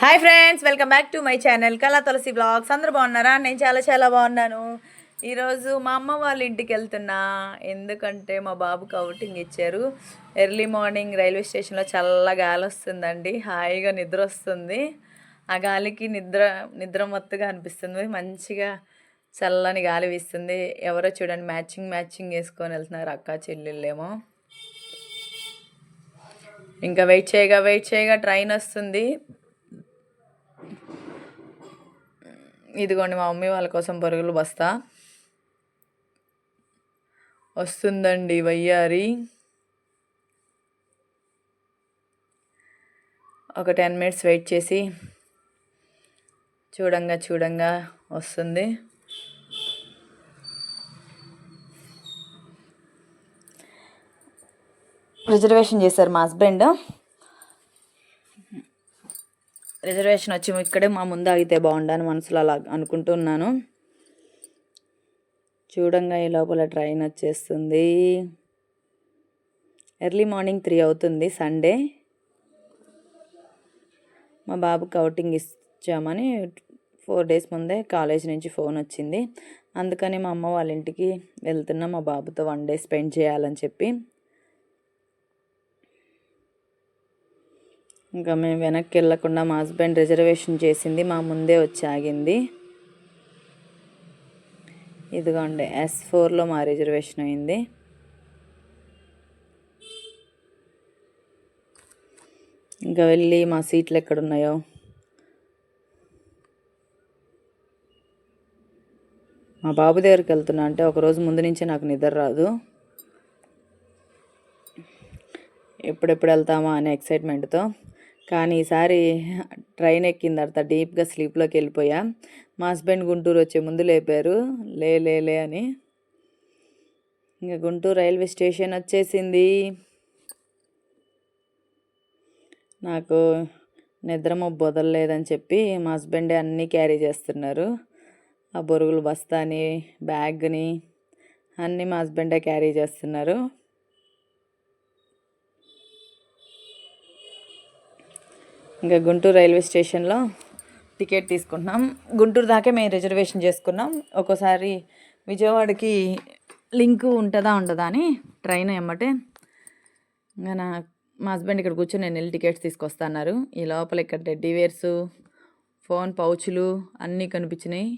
Hi friends welcome back to my channel Kala Tulasi blogs అందరూ బాగున్నారా? నేను చాలా చాలా బాగున్నాను. ఈరోజు మా అమ్మ వాళ్ళ ఇంటికి వెళ్తున్నా. ఎందుకంటే మా బాబుకి అవుటింగ్ ఇచ్చారు. ఎర్లీ మార్నింగ్ రైల్వే స్టేషన్లో చల్ల గాలి వస్తుందండి. హాయిగా నిద్ర వస్తుంది. ఆ గాలికి నిద్ర నిద్ర మత్తుగా అనిపిస్తుంది. మంచిగా చల్లని గాలి వీస్తుంది. ఎవరో చూడండి మ్యాచింగ్ మ్యాచింగ్ వేసుకొని వెళ్తున్నారు అక్క చెల్లెళ్ళేమో. ఇంకా వెయిట్ చేయగా వెయిట్ చేయగా ట్రైన్ వస్తుంది. ఇదిగోండి మా మమ్మీ వాళ్ళ కోసం పరుగులు బస్తా. వస్తుందండి వయ్యారి. ఒక టెన్ మినిట్స్ వెయిట్ చేసి చూడంగా చూడంగా వస్తుంది. రిజర్వేషన్ చేశారు మా హస్బెండ్. రిజర్వేషన్ వచ్చి ఇక్కడే మా ముందు ఆగితే బాగుండని మనసులో అలా అనుకుంటున్నాను చూడంగా ఈ లోపల ట్రైన్ వచ్చేస్తుంది. ఎర్లీ మార్నింగ్ త్రీ అవుతుంది సండే. మా బాబుకి అవుటింగ్ ఇచ్చామని ఫోర్ డేస్ ముందే కాలేజ్ నుంచి ఫోన్ వచ్చింది. అందుకని మా అమ్మ వాళ్ళ ఇంటికి వెళ్తున్నా మా బాబుతో వన్ డే స్పెండ్ చేయాలని చెప్పి ఇంకా మేము వెనక్కి వెళ్ళకుండా మా హస్బెండ్ రిజర్వేషన్ చేసింది మా ముందే వచ్చి ఆగింది. ఇదిగోండి ఎస్ ఫోర్లో మా రిజర్వేషన్ అయింది. ఇంకా వెళ్ళి మా సీట్లు ఎక్కడున్నాయో. మా బాబు దగ్గరికి వెళ్తున్నా అంటే ఒకరోజు ముందు నుంచే నాకు నిద్ర రాదు. ఎప్పుడెప్పుడు వెళ్తామా అనే ఎక్సైట్మెంట్తో కానీ ఈసారి ట్రైన్ ఎక్కిన తర్వాత డీప్గా స్లీప్లోకి వెళ్ళిపోయా. మా హస్బెండ్ గుంటూరు వచ్చే ముందు లేపారు. లే లే లే అని. ఇంకా గుంటూరు రైల్వే స్టేషన్ వచ్చేసింది. నాకు నిద్ర మబ్బు వదలలేదని చెప్పి మా హస్బెండే అన్నీ క్యారీ చేస్తున్నారు. ఆ బొరుగులు బస్తాని బ్యాగ్ని అన్నీ మా హస్బెండే క్యారీ చేస్తున్నారు. ఇంకా గుంటూరు రైల్వే స్టేషన్లో టికెట్ తీసుకుంటున్నాం. గుంటూరు దాకే మేము రిజర్వేషన్ చేసుకున్నాం. ఒక్కోసారి విజయవాడకి లింక్ ఉంటుందా ఉండదా అని ట్రైన్ ఎమ్మటే ఇంకా నా మా హస్బెండ్ ఇక్కడ కూర్చొని నేను వెళ్ళి టికెట్స్ తీసుకొస్తున్నారు ఈ లోపల ఇక్కడ టెడ్డీ వేర్స్ ఫోన్ పౌచులు అన్నీ కనిపించినాయి.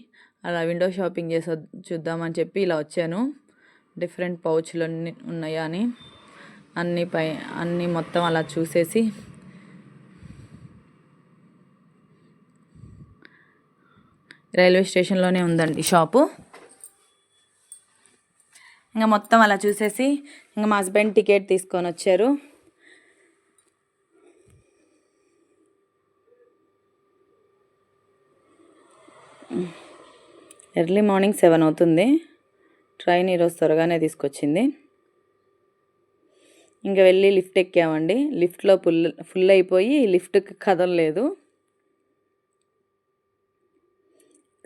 అలా విండో షాపింగ్ చేసి చూద్దామని చెప్పి ఇలా వచ్చాను. డిఫరెంట్ పౌచులు అన్నీ ఉన్నాయా అని అన్నీ పై అన్నీ మొత్తం అలా చూసేసి రైల్వే స్టేషన్లోనే ఉందండి షాపు. ఇంకా మొత్తం అలా చూసేసి ఇంకా మా హస్బెండ్ టికెట్ తీసుకొని వచ్చారు. ఎర్లీ మార్నింగ్ సెవెన్ అవుతుంది. ట్రైన్ ఈరోజు త్వరగానే తీసుకొచ్చింది. ఇంకా వెళ్ళి లిఫ్ట్ ఎక్కామండి. లిఫ్ట్లో ఫుల్ ఫుల్ అయిపోయి లిఫ్ట్ కదలలేదు.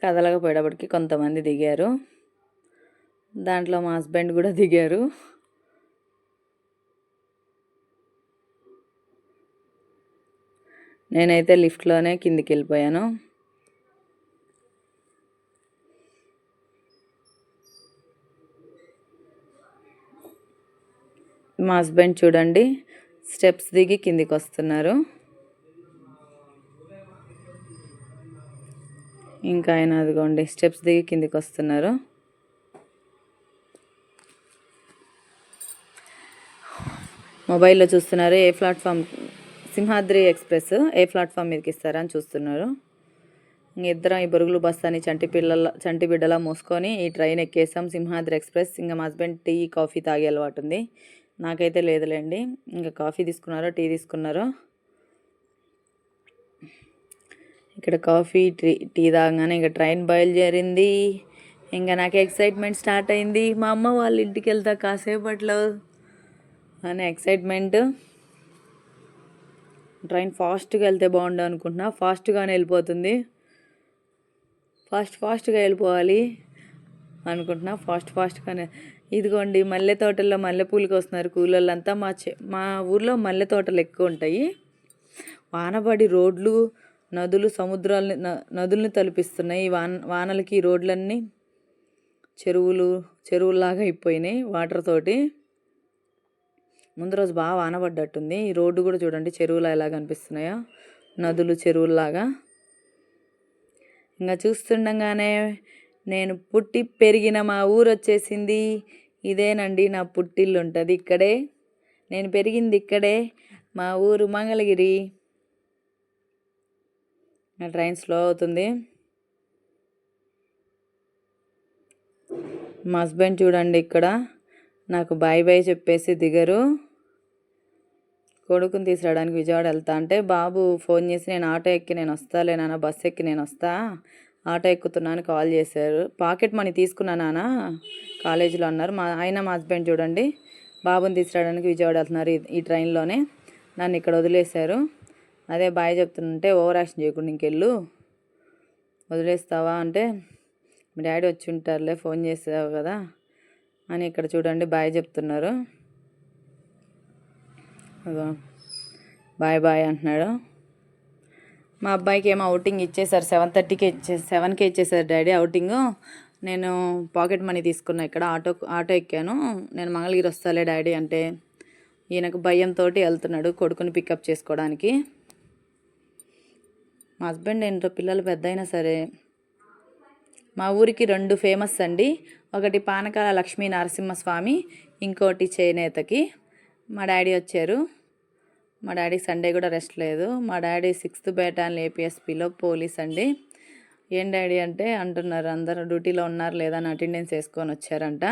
కదలకపోయేటప్పటికి కొంతమంది దిగారు. దాంట్లో మా హస్బెండ్ కూడా దిగారు. నేనైతే లిఫ్ట్లోనే కిందికి వెళ్ళిపోయాను మా హస్బెండ్ చూడండి స్టెప్స్ దిగి కిందికి వస్తున్నారు ఇంకా ఆయన అదిగోండి స్టెప్స్ దిగి కిందికి వస్తున్నారు. మొబైల్లో చూస్తున్నారు ఏ ప్లాట్ఫామ్ సింహాద్రి ఎక్స్ప్రెస్ ఏ ప్లాట్ఫామ్ మీదకి ఇస్తారని చూస్తున్నారు. ఇంక ఇద్దరం ఈ బొరుగులు బస్తాని చంటి పిల్లల చంటి బిడ్డలా మోసుకొని ఈ ట్రైన్ ఎక్కేసాం. సింహాద్రి ఎక్స్ప్రెస్ ఇంకా మా హస్బెండ్ టీ కాఫీ తాగే అలవాటు ఉంది. నాకైతే లేదులేండి. ఇంకా కాఫీ తీసుకున్నారో టీ తీసుకున్నారో ఇక్కడ కాఫీ టీ టీ తాగానే ఇంకా ట్రైన్ బయలుదేరింది. ఇంకా నాకు ఎక్సైట్మెంట్ స్టార్ట్ అయింది. మా అమ్మ వాళ్ళ ఇంటికి వెళ్తా కాసేపట్లో అనే ఎక్సైట్మెంట్. ట్రైన్ ఫాస్ట్గా వెళ్తే బాగుండు అనుకుంటున్నా. ఫాస్ట్గానే వెళ్ళిపోతుంది. ఫాస్ట్ ఫాస్ట్గా వెళ్ళిపోవాలి అనుకుంటున్నా. ఫాస్ట్ ఫాస్ట్గానే. ఇదిగోండి మల్లె తోటల్లో మల్లెపూలకి వస్తున్నారు కూలోళ్ళంతా. మా చె మా ఊర్లో మల్లె తోటలు ఎక్కువ ఉంటాయి. వానబడి రోడ్లు నదులు సముద్రాలని న- నదుల్ని తలపిస్తున్నాయి. ఈ వాన వానలకి ఈ రోడ్లన్నీ చెరువులు చెరువుల్లాగా అయిపోయినాయి వాటర్ తోటి. ముందు రోజు బాగా వాన పడ్డట్టుంది. ఈ రోడ్డు కూడా చూడండి చెరువులా ఎలా కనిపిస్తున్నాయో. నదులు చెరువుల్లాగా. ఇంకా చూస్తుండగానే నేను పుట్టి పెరిగిన మా ఊరు వచ్చేసింది. ఇదేనండి నా పుట్టిల్లు ఉంటుంది ఇక్కడే. నేను పెరిగింది ఇక్కడే. మా ఊరు మంగళగిరి. ట్రైన్ స్లో అవుతుంది. మా హస్బెండ్ చూడండి ఇక్కడ. నాకు బాయ్ బాయ్ చెప్పేసి దిగరు. కొడుకుని తీసుకురావడానికి విజయవాడ వెళ్తా అంటే బాబు ఫోన్ చేసి నేను ఆటో ఎక్కి నేను వస్తాలే నాన్న బస్ ఎక్కి నేను వస్తా. ఆటో ఎక్కుతున్నాను కాల్ చేశారు. పాకెట్ మనీ తీసుకున్నా నాన్న కాలేజీలో అన్నారు. మా ఆయన మా హస్బెండ్ చూడండి. బాబుని తీసుకురావడానికి విజయవాడ వెళ్తున్నారు ఈ- ఈ ట్రైన్లోనే. నన్ను ఇక్కడ వదిలేశారు. అదే బాయ్ చెప్తుంటే ఓవర్ యాక్షన్ చేయకుండా ఇంకెళ్ళు. వదిలేస్తావా అంటే మీ డాడీ వచ్చి ఉంటారులే ఫోన్ చేసావు కదా అని ఇక్కడ చూడండి బాయ్ చెప్తున్నారు. అదో బాయ్ బాయ్ అంటున్నాడు. మా అబ్బాయికి ఏమో అవుటింగ్ ఇచ్చేసారు సెవెన్ థర్టీకి ఇచ్చే సెవెన్కే ఇచ్చేసారు డాడీ అవుటింగ్ నేను పాకెట్ మనీ తీసుకున్నా ఇక్కడ ఆటో ఆటో ఎక్కాను. నేను మంగళగిరి వస్తాలే డాడీ అంటే ఈయనకు భయంతో వెళ్తున్నాడు కొడుకుని పికప్ చేసుకోవడానికి. మా హస్బెండ్ ఏంటో పిల్లలు పెద్ద అయినా సరే మా ఊరికి రెండు ఫేమస్ అండి. ఒకటి పానకాల లక్ష్మీ నరసింహస్వామి ఇంకోటి చేనేతకి. మా డాడీ వచ్చారు. మా డాడీ సండే కూడా రెస్ట్ లేదు. మా డాడీ సిక్స్త్ బేటాన్ ఏపీఎస్పీలో పోలీస్ అండి. ఏం డాడీ అంటే అంటున్నారు అందరూ డ్యూటీలో ఉన్నారు లేదని అటెండెన్స్ వేసుకొని వచ్చారంట.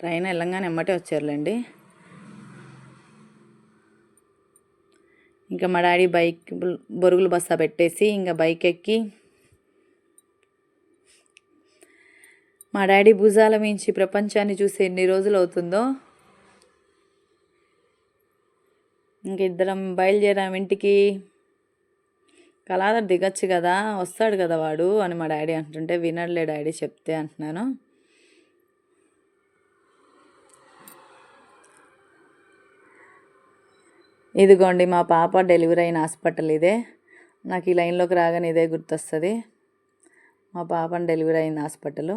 ట్రైన్ వెళ్ళంగానే ఎమ్మటే వచ్చారులేండి. ఇంకా మా డాడీ బైక్ బొరుగులు బస్తా పెట్టేసి ఇంకా బైక్ ఎక్కి మా డాడీ భుజాల మించి ప్రపంచాన్ని చూసి ఎన్ని రోజులు అవుతుందో. ఇంక ఇద్దరం బయలుదేరాం ఇంటికి. కళాధర్ దిగచ్చు కదా వస్తాడు కదా వాడు అని మా డాడీ అంటుంటే వినట్లే డాడీ చెప్తే అంటున్నాను. ఇదిగోండి మా పాప డెలివరీ అయిన హాస్పిటల్ ఇదే. నాకు ఈ లైన్లోకి రాగానే ఇదే గుర్తొస్తుంది. మా పాపను డెలివరీ అయిన హాస్పిటల్.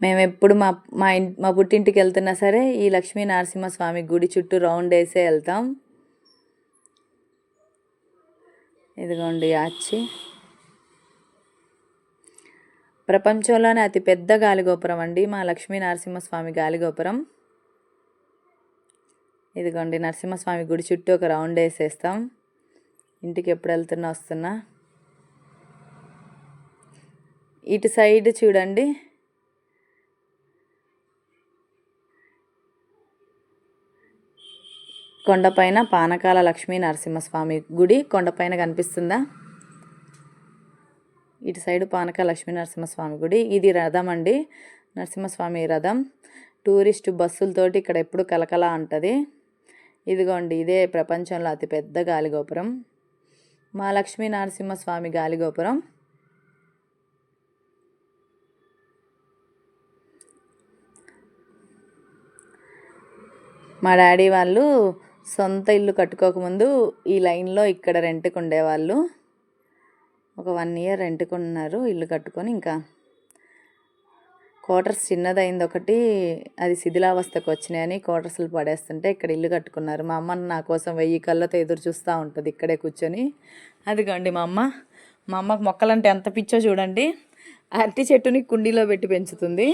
మేము ఎప్పుడు మా మా ఇన్ మా పుట్టింటికి వెళ్తున్నా సరే ఈ లక్ష్మీ నరసింహస్వామి గుడి చుట్టూ రౌండ్ వేసే వెళ్తాం. ఇదిగోండి ఆచి. ప్రపంచంలోనే అతి పెద్ద గాలిగోపురం అండి. మా లక్ష్మీ నరసింహస్వామి గాలిగోపురం. ఇదిగోండి నరసింహస్వామి గుడి చుట్టూ ఒక రౌండ్ వేసేస్తాం. ఇంటికి ఎప్పుడు వెళ్తున్నా వస్తున్నా. ఇటు సైడ్ చూడండి. కొండపైన పానకాల లక్ష్మీ నరసింహస్వామి గుడి. కొండపైన కనిపిస్తుందా? ఇటు సైడ్ పానక లక్ష్మీ నరసింహస్వామి గుడి. ఇది రథం అండి. నరసింహస్వామి రథం. టూరిస్ట్ బస్సులతోటి ఇక్కడ ఎప్పుడు కలకల అంటుంది. ఇదిగోండి ఇదే ప్రపంచంలో అతిపెద్ద గాలిగోపురం. మా లక్ష్మీ నరసింహస్వామి గాలిగోపురం. మా డాడీ వాళ్ళు సొంత ఇల్లు కట్టుకోకముందు ఈ లైన్లో ఇక్కడ రెంట్కి ఉండేవాళ్ళు. ఒక వన్ ఇయర్ రెంట్కి ఉన్నారు ఇల్లు కట్టుకొని ఇంకా. క్వార్టర్స్ చిన్నదైంది ఒకటి అది శిథిలావస్థకు వచ్చినాయని క్వార్టర్స్లు పడేస్తుంటే ఇక్కడ ఇల్లు కట్టుకున్నారు. మా అమ్మ నా కోసం వెయ్యి కళ్ళతో ఎదురు చూస్తూ ఉంటుంది ఇక్కడే కూర్చొని. అదిగోండి మా అమ్మ. మా అమ్మకు మొక్కలంటే ఎంత పిచ్చో చూడండి. అరటి చెట్టుని కుండీలో పెట్టి పెంచుతుంది.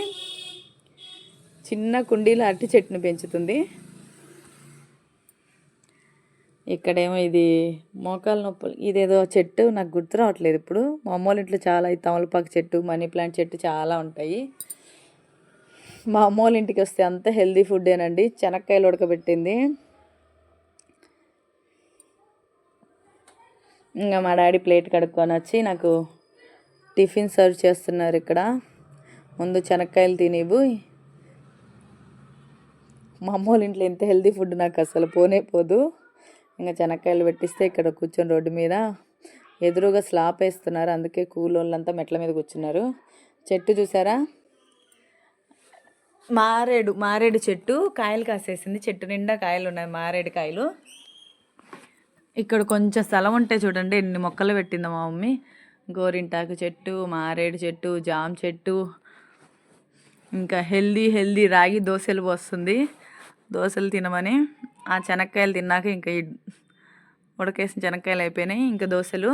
చిన్న కుండీలో అరటి చెట్టుని పెంచుతుంది. ఇక్కడేమో ఇది మోకాలు నొప్పులు. ఇదేదో చెట్టు నాకు గుర్తు రావట్లేదు ఇప్పుడు. మా అమ్మ వాళ్ళ ఇంట్లో చాలా ఈ తమలపాకు చెట్టు మనీ ప్లాంట్ చెట్టు చాలా ఉంటాయి. మా అమ్మ వాళ్ళ ఇంటికి వస్తే అంత హెల్దీ ఫుడ్డేనండి శనక్కాయలు ఉడకబెట్టింది. ఇంకా మా డాడీ ప్లేట్ కడుక్కొని వచ్చి నాకు టిఫిన్ సర్వ్ చేస్తున్నారు ఇక్కడ. ముందు శనక్కాయలు తినివు మా అమ్మ వాళ్ళ ఇంట్లో ఎంత హెల్దీ ఫుడ్ నాకు అసలు పోనే పోదు. ఇంకా శనక్కాయలు పెట్టిస్తే ఇక్కడ కూర్చొని రోడ్డు మీద ఎదురుగా స్లాప్ వేస్తున్నారు. అందుకే కూలోళ్ళంతా మెట్ల మీద కూర్చున్నారు. చెట్టు చూసారా? మారేడు మారేడు చెట్టు కాయలు కాసేసింది. చెట్టు నిండా కాయలు ఉన్నాయి మారేడు కాయలు. ఇక్కడ కొంచెం స్థలం ఉంటే చూడండి. ఎన్ని మొక్కలు పెట్టింది మా మమ్మీ. గోరింటాకు చెట్టు మారేడు చెట్టు జామ చెట్టు. ఇంకా హెల్దీ హెల్దీ రాగి దోశలు పోస్తుంది. దోశలు తినమని ఆ శనక్కాయలు తిన్నాక ఇంకా ఈ ఉడకేసిన శనక్కాయలు అయిపోయినాయి ఇంకా దోశలు.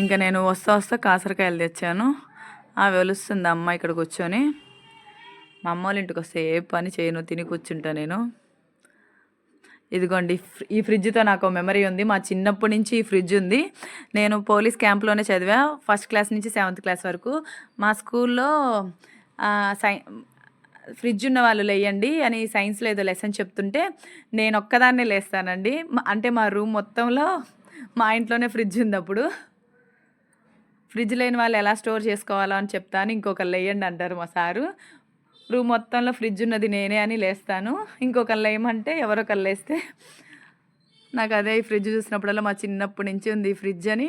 ఇంకా నేను వస్తా వస్తా కాసరకాయలు తెచ్చాను. ఆ వెలుస్తుంది అమ్మ ఇక్కడ కూర్చొని. మా అమ్మ వాళ్ళ ఇంటికి వస్తే ఏ పని చేయను తిని కూర్చుంటా నేను. ఇదిగోండి ఈ ఫ్రిడ్జ్తో నాకు మెమరీ ఉంది. మా చిన్నప్పటి నుంచి ఈ ఫ్రిడ్జ్ ఉంది. నేను పోలీస్ క్యాంప్లోనే చదివా ఫస్ట్ క్లాస్ నుంచి సెవెంత్ క్లాస్ వరకు. మా స్కూల్లో సై ఫ్రిడ్జ్ ఉన్న వాళ్ళు లేయండి అని సైన్స్లో ఏదో లెసన్ చెప్తుంటే నేను ఒక్కదాన్నే లేస్తానండి. అంటే మా రూమ్ మొత్తంలో మా ఇంట్లోనే ఫ్రిడ్జ్ ఉంది అప్పుడు ఫ్రిడ్జ్ లేని వాళ్ళు ఎలా స్టోర్ చేసుకోవాలో అని చెప్తాను ఇంకొకరు లేయండి అంటారు మా సారు. రూమ్ మొత్తంలో ఫ్రిడ్జ్ ఉన్నది నేనే అని లేస్తాను. ఇంకొకరు లేయమంటే ఎవరొకరు లేస్తే నాకు అదే ఈ ఫ్రిడ్జ్ చూసినప్పుడల్లా మా చిన్నప్పటి నుంచి ఉంది ఈ ఫ్రిడ్జ్ అని.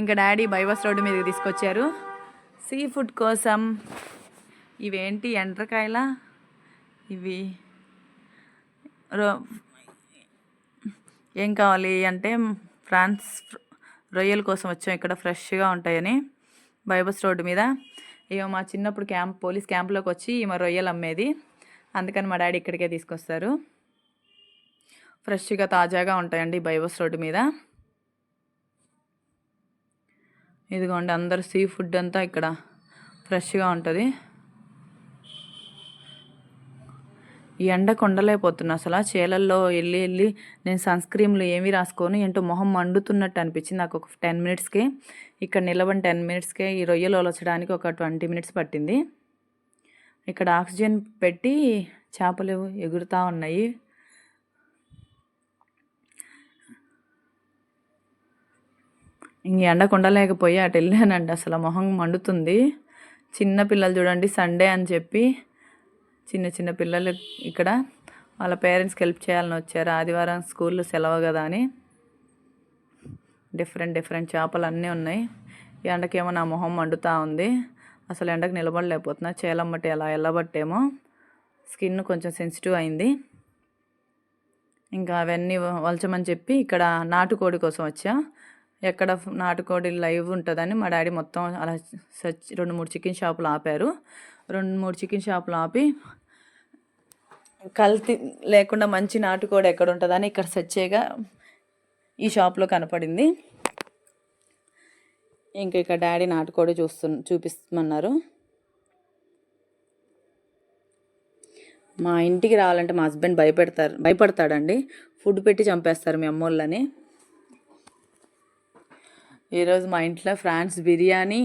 ఇంకా డాడీ బైబస్ రోడ్డు మీదకి తీసుకొచ్చారు. సీ ఫుడ్ కోసం ఇవేంటి ఎండ్రకాయల? ఇవి. రో ఏం కావాలి అంటే ఫ్రాన్స్ రొయ్యల కోసం వచ్చాం ఇక్కడ ఫ్రెష్గా ఉంటాయని బైబస్ రోడ్డు మీద. ఇక మా చిన్నప్పుడు క్యాంప్ పోలీస్ క్యాంప్లోకి వచ్చి మా రొయ్యలు అమ్మేది. అందుకని మా డాడీ ఇక్కడికే తీసుకొస్తారు. ఫ్రెష్గా తాజాగా ఉంటాయండి బైబస్ రోడ్డు మీద. ఇదిగోండి అందరు సీ ఫుడ్ అంతా ఇక్కడ ఫ్రెష్గా ఉంటుంది. ఈ ఎండ ఉండలేకపోతున్నా అసలు చీలల్లో వెళ్ళి వెళ్ళి నేను సన్ స్క్రీన్లు ఏమీ రాసుకోను ఏంటో మొహం మండుతున్నట్టు అనిపించింది నాకు ఒక టెన్ మినిట్స్కే. ఇక్కడ నిలబడి టెన్ మినిట్స్కే ఈ రొయ్యలు వచ్చడానికి ఒక ట్వంటీ మినిట్స్ పట్టింది. ఇక్కడ ఆక్సిజన్ పెట్టి చేపలు ఎగురుతూ ఉన్నాయి. ఇంక ఎండ ఉండలేకపోయి అటు వెళ్ళానండి. అసలు మొహం మండుతుంది. చిన్న పిల్లలు చూడండి సండే అని చెప్పి చిన్న చిన్న పిల్లలు ఇక్కడ వాళ్ళ పేరెంట్స్కి హెల్ప్ చేయాలని వచ్చారు. ఆదివారం స్కూల్లో సెలవు కదా అని. డిఫరెంట్ డిఫరెంట్ చేపలు అన్నీ ఉన్నాయి. ఈ ఎండకేమో నా మొహం మండుతూ ఉంది. అసలు ఎండకు నిలబడలేకపోతున్నా. చేలమ్మటి అలా ఎల్లబట్టేమో. స్కిన్ కొంచెం సెన్సిటివ్ అయింది. ఇంకా అవన్నీ వలచమని చెప్పి ఇక్కడ నాటుకోడి కోసం వచ్చా. ఎక్కడ నాటుకోడి లైవ్ ఉంటుందని మా డాడీ మొత్తం అలా రెండు మూడు చికెన్ షాపులు ఆపారు. రెండు మూడు చికెన్ షాపులు ఆపి కల్తీ లేకుండా మంచి నాటుకోడి ఎక్కడ ఉంటుందని ఇక్కడ సెర్చ్ ఈ షాప్లో కనపడింది. ఇంకా ఇక్కడ డాడీ నాటుకోడి చూస్తు చూపిస్తున్నారు. మా ఇంటికి రావాలంటే మా హస్బెండ్ భయపెడతారు భయపడతాడండి. ఫుడ్ పెట్టి చంపేస్తారు మీ అమ్మోళ్ళని. ఈరోజు మా ఇంట్లో ఫ్రాన్స్ బిర్యానీ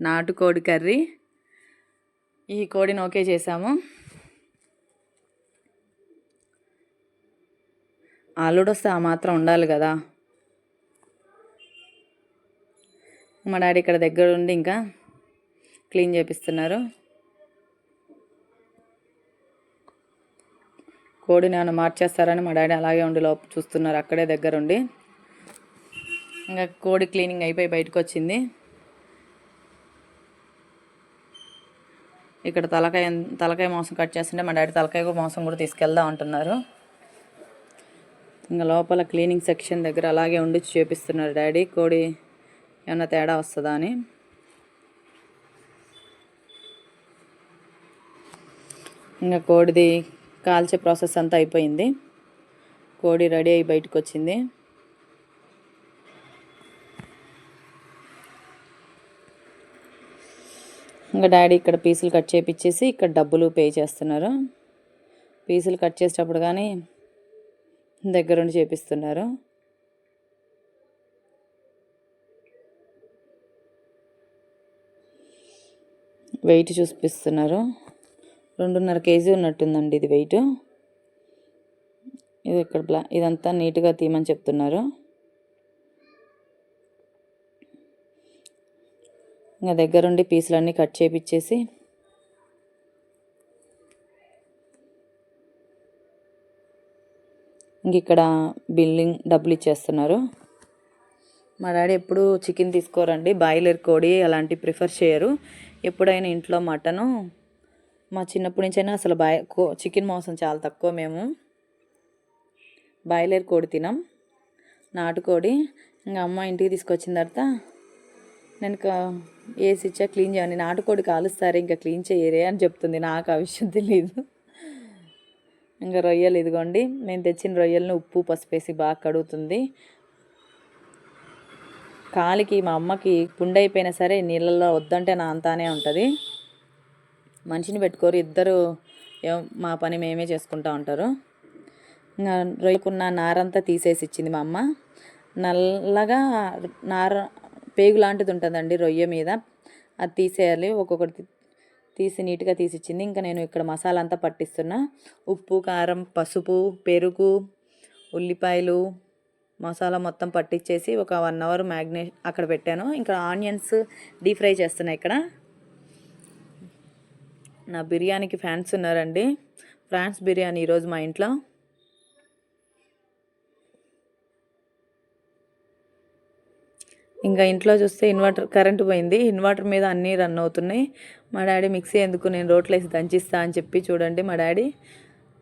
నాటుకోడి కర్రీ ఈ కోడిని ఓకే చేసాము. అల్లుడు వస్తే ఆ మాత్రం ఉండాలి కదా. మా డాడీ ఇక్కడ దగ్గర ఉండి ఇంకా క్లీన్ చేపిస్తున్నారు. కోడిని ఏమైనా మార్చేస్తారని మా డాడీ అలాగే ఉండి లోపు చూస్తున్నారు అక్కడే దగ్గరుండి ఇంకా కోడి క్లీనింగ్ అయిపోయి బయటకు వచ్చింది. ఇక్కడ తలకాయ తలకాయ మాంసం కట్ చేస్తుంటే మా డాడీ తలకాయ మాంసం కూడా తీసుకెళ్దాం అంటున్నారు. ఇంకా లోపల క్లీనింగ్ సెక్షన్ దగ్గర అలాగే ఉండి చేపిస్తున్నారు డాడీ. కోడి ఏమన్నా తేడా వస్తుందా అని. ఇంకా కోడిది కాల్చే ప్రాసెస్ అంతా అయిపోయింది. కోడి రెడీ అయ్యి బయటకు వచ్చింది ఇంకా డాడీ ఇక్కడ పీసులు కట్ చేపించేసి ఇక్కడ డబ్బులు పే చేస్తున్నారు. పీసులు కట్ చేసేటప్పుడు కానీ దగ్గరుండి చేపిస్తున్నారు. వెయిట్ చూపిస్తున్నారు. రెండున్నర కేజీ ఉన్నట్టుందండి ఇది వెయిట్. ఇది ఇక్కడ బ్లా ఇదంతా నీట్గా తీయమని చెప్తున్నారు. ఇంకా దగ్గరుండి పీసులన్నీ కట్ చేపిచ్చేసి ఇంక ఇక్కడ బిల్లింగ్ డబ్బులు ఇచ్చేస్తున్నారు. మా డాడీ ఎప్పుడు చికెన్ తీసుకోరండి. బాయిలర్ కోడి అలాంటివి ప్రిఫర్ చేయరు. ఎప్పుడైనా ఇంట్లో మటను మా చిన్నప్పటి నుంచైనా అసలు బాయ్ కో చికెన్ మాంసం చాలా తక్కువ మేము. బాయిలర్ కోడి తినాం. నాటుకోడి. ఇంకా అమ్మ ఇంటికి తీసుకొచ్చిన తర్వాత నేను వేసి ఇచ్చా క్లీన్ చేయండి నాటుకోడి కాలుస్తారు ఇంకా క్లీన్ చేయరే అని చెప్తుంది. నాకు ఆ విషయం తెలియదు ఇంకా రొయ్యలు ఇదిగోండి. నేను తెచ్చిన రొయ్యలను ఉప్పు పసుపు వేసి బాగా కడుగుతుంది. కాలికి మా అమ్మకి పుండైపోయినా సరే నీళ్ళల్లో వద్దంటే నా అంతానే ఉంటుంది. మనిషిని పెట్టుకోరు. ఇద్దరు ఏం- మా పని మేమే చేసుకుంటా ఉంటారు. రొయ్యకున్న నారంతా తీసేసి ఇచ్చింది మా అమ్మ. నల్లగా నార పేగు లాంటిది ఉంటుందండి రొయ్య మీద. అది తీసేయాలి. ఒక్కొక్కటి తీసి నీట్గా తీసిచ్చింది. ఇంకా నేను ఇక్కడ మసాలా అంతా పట్టిస్తున్నా. ఉప్పు కారం పసుపు పెరుగు ఉల్లిపాయలు మసాలా మొత్తం పట్టించేసి ఒక వన్ అవర్ మ్యాగ్నే అక్కడ పెట్టాను. ఇంకా ఆనియన్స్ డీప్ ఫ్రై చేస్తున్నా ఇక్కడ. నా బిర్యానీకి ఫ్యాన్స్ ఉన్నారండి. ఫ్రాన్స్ బిర్యానీ ఈరోజు మా ఇంట్లో. ఇంకా ఇంట్లో చూస్తే ఇన్వర్టర్ కరెంట్ పోయింది. ఇన్వర్టర్ మీద అన్నీ రన్ అవుతున్నాయి. మా డాడీ మిక్సీ ఎందుకు నేను రోట్లేసి దంచిస్తా అని చెప్పి చూడండి మా డాడీ.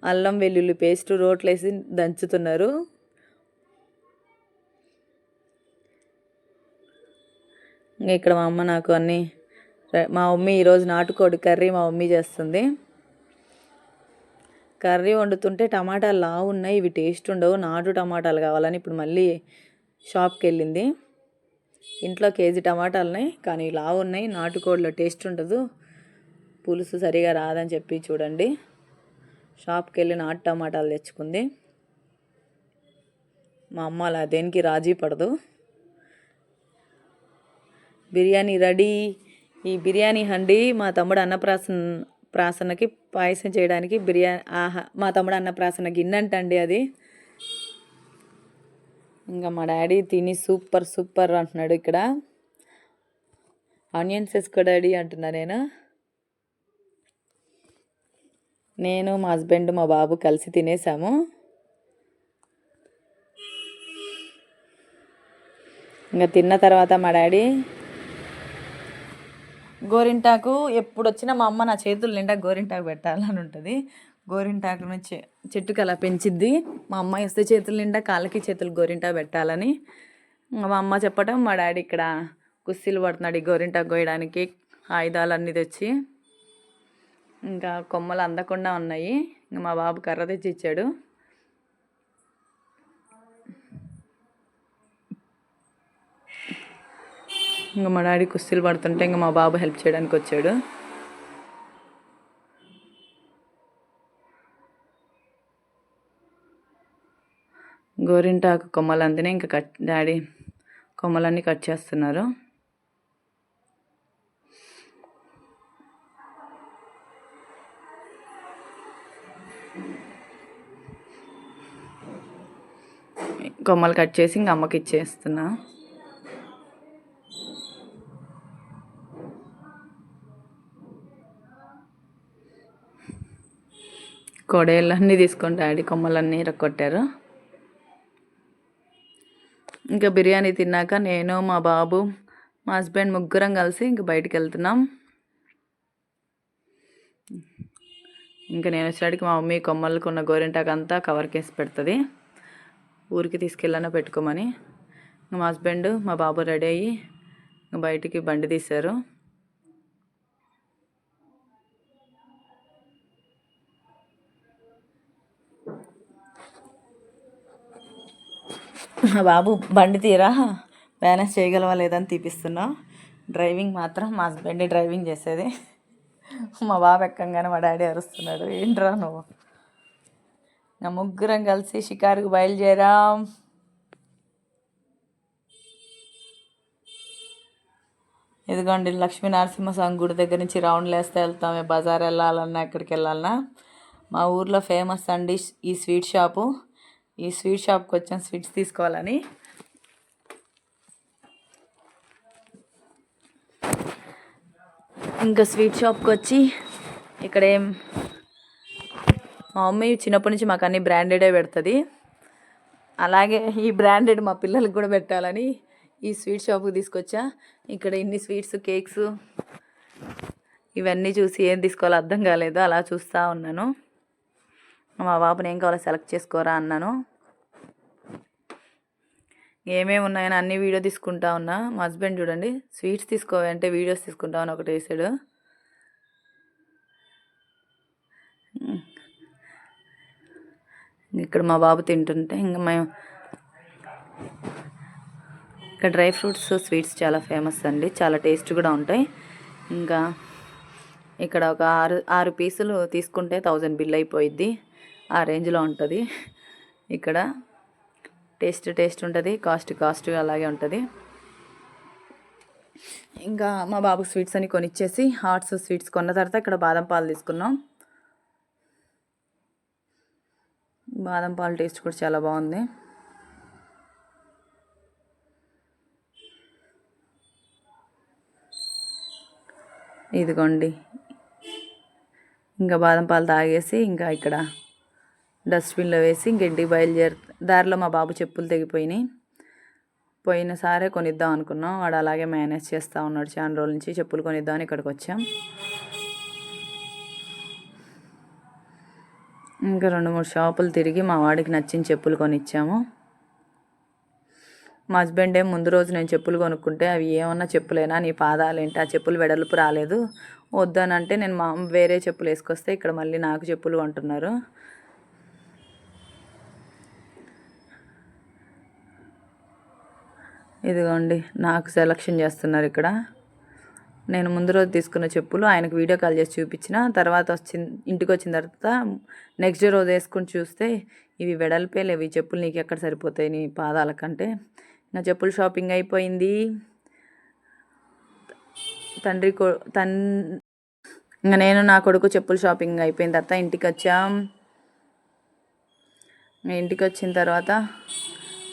అల్లం వెల్లుల్లి పేస్ట్ రోట్లేసి దంచుతున్నారు. ఇంకా ఇక్కడ మా అమ్మ నాకు అన్నీ మా మమ్మీ ఈరోజు నాటుకోడి కర్రీ మా మమ్మీ చేస్తుంది. కర్రీ వండుతుంటే టమాటాలు లావు ఉన్నాయి ఇవి టేస్ట్ ఉండవు. నాటు టమాటాలు కావాలని ఇప్పుడు మళ్ళీ షాప్కి వెళ్ళింది. ఇంట్లో కేజీ టమాటాలు ఉన్నాయి కానీ లావు ఉన్నాయి. నాటుకోడిలో టేస్ట్ ఉండదు. పులుసు సరిగా రాదని చెప్పి చూడండి. షాప్కి వెళ్ళి నాటు టమాటాలు తెచ్చుకుంది. మా అమ్మ అలా దేనికి రాజీ పడదు. బిర్యానీ రెడీ. ఈ బిర్యానీ హండి మా తమ్ముడు అన్నప్రాసన ప్రాసనకి పాయసం చేయడానికి బిర్యానీ ఆహా మా తమ్ముడు అన్నప్రాసన గిన్నె అంటండి అది. ఇంకా మా డాడీ తిని సూపర్ సూపర్ అంటున్నాడు ఇక్కడ. ఆనియన్స్ వేసుకో డాడీ అంటున్నా నేను. నేను మా హస్బెండ్ మా బాబు కలిసి తినేసాము. ఇంకా తిన్న తర్వాత మా డాడీ గోరింటాకు ఎప్పుడు వచ్చినా మా అమ్మ నా చేతులు నిండా గోరింటాకు పెట్టాలని ఉంటుంది. గోరింటాకు నుంచి చెట్టుకి అలా పెంచిద్ది. మా అమ్మ ఇస్తే చేతుల నిండా కాళ్ళకి చేతులు గోరింటా పెట్టాలని. ఇంకా మా అమ్మ చెప్పటం మా డాడీ ఇక్కడ కుస్తీలు పడుతున్నాడు ఈ గోరింటాకు కోయడానికి ఆయుధాలన్నీ తెచ్చి ఇంకా కొమ్మలు అందకుండా ఉన్నాయి. ఇంకా మా బాబు కర్ర తెచ్చి ఇచ్చాడు ఇంకా మా డాడీ కుస్తీలు పడుతుంటే ఇంకా మా బాబు హెల్ప్ చేయడానికి వచ్చాడు. గోరింటాకు కొమ్మలందనే ఇంకా కట్ డాడీ కొమ్మలన్నీ కట్ చేస్తున్నారు. కొమ్మలు కట్ చేసి ఇంక అమ్మకి ఇచ్చేస్తున్నా. కొడేళ్ళన్నీ తీసుకొని డాడీ కొమ్మలన్నీ రక్కొట్టారు ఇంకా బిర్యానీ తిన్నాక నేను మా బాబు మా హస్బెండ్ ముగ్గురం కలిసి ఇంక బయటికి వెళ్తున్నాం ఇంకా నేను వచ్చేటికి మా మమ్మీ కొమ్మలకు ఉన్న గోరింటాకంతా కవర్ కేసి పెడుతుంది. ఊరికి తీసుకెళ్ళానో పెట్టుకోమని. ఇంకా మా హస్బెండ్ మా బాబు రెడీ అయ్యి బయటికి బండి తీశారు. బాబు బండి తీరా? బ్యాలెన్స్ చేయగలవా లేదని తీపిస్తున్నా. డ్రైవింగ్ మాత్రం మా హస్బెండ్ డ్రైవింగ్ చేసేది. మా బాబు ఎక్కంగానే మా డాడీ అరుస్తున్నాడు. ఏంట్రా నువ్వు? నా ముగ్గురం కలిసి షికారుకు బయలుదేరాం. ఇదిగోండి లక్ష్మీ నరసింహస్వామి గుడి దగ్గర నుంచి రౌండ్లు వేస్తే వెళ్తామే బజార్ వెళ్ళాలన్నా ఎక్కడికి వెళ్ళాలన్నా. మా ఊర్లో ఫేమస్ అండి ఈ స్వీట్ షాపు. ఈ స్వీట్ షాప్కి వచ్చాం స్వీట్స్ తీసుకోవాలని. ఇంకా స్వీట్ షాప్కి వచ్చి ఇక్కడ ఏం మా మమ్మీ చిన్నప్పటి నుంచి మాకు అన్ని బ్రాండెడే పెడుతుంది. అలాగే ఈ బ్రాండెడ్ మా పిల్లలకు కూడా పెట్టాలని ఈ స్వీట్ షాప్కి తీసుకొచ్చా. ఇక్కడ ఇన్ని స్వీట్స్ కేక్స్ ఇవన్నీ చూసి ఏం తీసుకోవాలో అర్థం కాలేదు అలా చూస్తూ ఉన్నాను. మా బాబుని ఏం కావాలో సెలెక్ట్ చేసుకోరా అన్నాను. ఏమేమి ఉన్నాయని అన్ని వీడియో తీసుకుంటా ఉన్నా. మా హస్బెండ్ చూడండి స్వీట్స్ తీసుకోవాలంటే వీడియోస్ ఉన్నా ఒకటి వేసాడు. ఇక్కడ మా బాబు తింటుంటే ఇంకా మేము ఇక్కడ డ్రై ఫ్రూట్స్ స్వీట్స్ చాలా ఫేమస్ అండి. చాలా టేస్ట్ కూడా ఉంటాయి. ఇంకా ఇక్కడ ఒక ఆరు ఆరు పీసులు తీసుకుంటే థౌజండ్ బిల్ అయిపోయిద్ది. ఆ రేంజ్లో ఉంటుంది. ఇక్కడ టేస్ట్ టేస్ట్ ఉంటుంది కాస్ట్ కాస్ట్ అలాగే ఉంటుంది. ఇంకా మా బాబుకి స్వీట్స్ అని కొనిచ్చేసి హాట్స్ స్వీట్స్ కొన్న తర్వాత ఇక్కడ బాదం పాలు తీసుకున్నాం. బాదం పాలు టేస్ట్ కూడా చాలా బాగుంది. ఇదిగోండి. ఇంకా బాదం పాలు తాగేసి ఇంకా ఇక్కడ డస్ట్బిన్లో వేసి గడ్డి బయలుదేరు బయలుదేరి దారిలో మా బాబు చెప్పులు తెగిపోయినాయి. పోయినసారే కొనిద్దాం అనుకున్నాం. వాడు అలాగే మేనేజ్ చేస్తూ ఉన్నాడు. చాలా రోజుల నుంచి చెప్పులు కొనిద్దామని ఇక్కడికి వచ్చాం. ఇంకా రెండు మూడు షాపులు తిరిగి మా వాడికి నచ్చిన చెప్పులు కొనిచ్చాము. మా హస్బెండ్ ఏం ముందు రోజు నేను చెప్పులు కొనుక్కుంటే అవి ఏమన్నా చెప్పులేనా నీ పాదాలు ఏంటి? ఆ చెప్పులు వెడల్పు రాలేదు. వద్దనంటే నేను మా వేరే చెప్పులు వేసుకొస్తే ఇక్కడ మళ్ళీ నాకు చెప్పులు కొంటున్నారు. ఇదిగోండి నాకు సెలక్షన్ చేస్తున్నారు ఇక్కడ. నేను ముందు రోజు తీసుకున్న చెప్పులు ఆయనకు వీడియో కాల్ చేసి చూపించిన తర్వాత వచ్చిన ఇంటికి వచ్చిన తర్వాత నెక్స్ట్ డే రోజు వేసుకుని చూస్తే ఇవి వెడల్పే లేవు. ఈ చెప్పులు నీకు ఎక్కడ సరిపోతాయి నీ పాదాల కంటే నా చెప్పులు షాపింగ్ అయిపోయింది. తండ్రి కొ తన్ ఇంకా నేను నా కొడుకు చెప్పులు షాపింగ్ అయిపోయిన తర్వాత ఇంటికి వచ్చాం. ఇంటికి వచ్చిన తర్వాత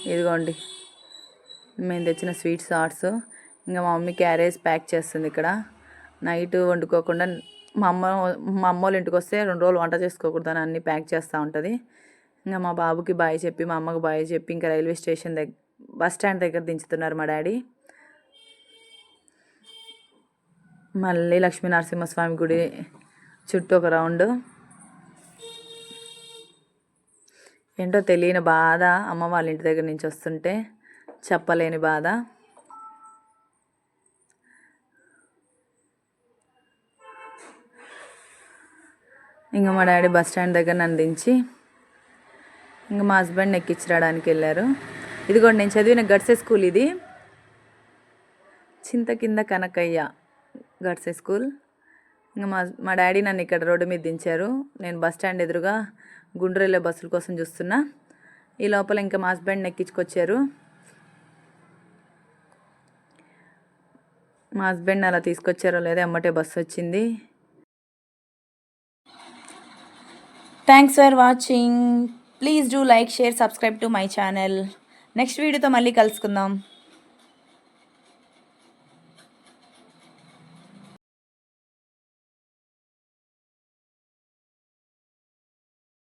ఇదిగోండి మేము తెచ్చిన స్వీట్స్ ఆర్ట్స్ ఇంకా మా మమ్మీ క్యారేజ్ ప్యాక్ చేస్తుంది ఇక్కడ. నైట్ వండుకోకుండా మా అమ్మ మా అమ్మ వాళ్ళ ఇంటికి వస్తే రెండు రోజులు వంట చేసుకోకూడదు అని అన్నీ ప్యాక్ చేస్తూ ఉంటుంది. ఇంకా మా బాబుకి బాయ్ చెప్పి మా అమ్మకి బాయ్ చెప్పి ఇంకా రైల్వే స్టేషన్ దగ్గర బస్ స్టాండ్ దగ్గర దించుతున్నారు మా డాడీ. మళ్ళీ లక్ష్మీ నరసింహస్వామి గుడి చుట్టూ ఒక రౌండ్. ఏంటో తెలియని బాధ అమ్మ వాళ్ళ ఇంటి దగ్గర నుంచి వస్తుంటే. చెప్పలేని బాధ. ఇంకా మా డాడీ బస్ స్టాండ్ దగ్గర నన్ను దించి ఇంకా మా హస్బెండ్ ఎక్కించడానికి వెళ్ళారు. ఇదిగోండి నేను చదివిన గడ్సే స్కూల్ ఇది. చింత కింద కనకయ్య గడ్సే స్కూల్. ఇంకా మా మా డాడీ నన్ను ఇక్కడ రోడ్డు మీద దించారు. నేను బస్ స్టాండ్ ఎదురుగా గుండ్రు బస్సుల కోసం చూస్తున్నా. ఈ లోపల ఇంకా మా హస్బెండ్ ఎక్కించుకొచ్చారు. మా హస్బెండ్ అలా తీసుకొచ్చారో లేదో ఎమ్మటే బస్సు వచ్చింది. Thanks for watching please do like share subscribe to my channel next వీడియోతో మళ్ళీ కలుసుకుందాం.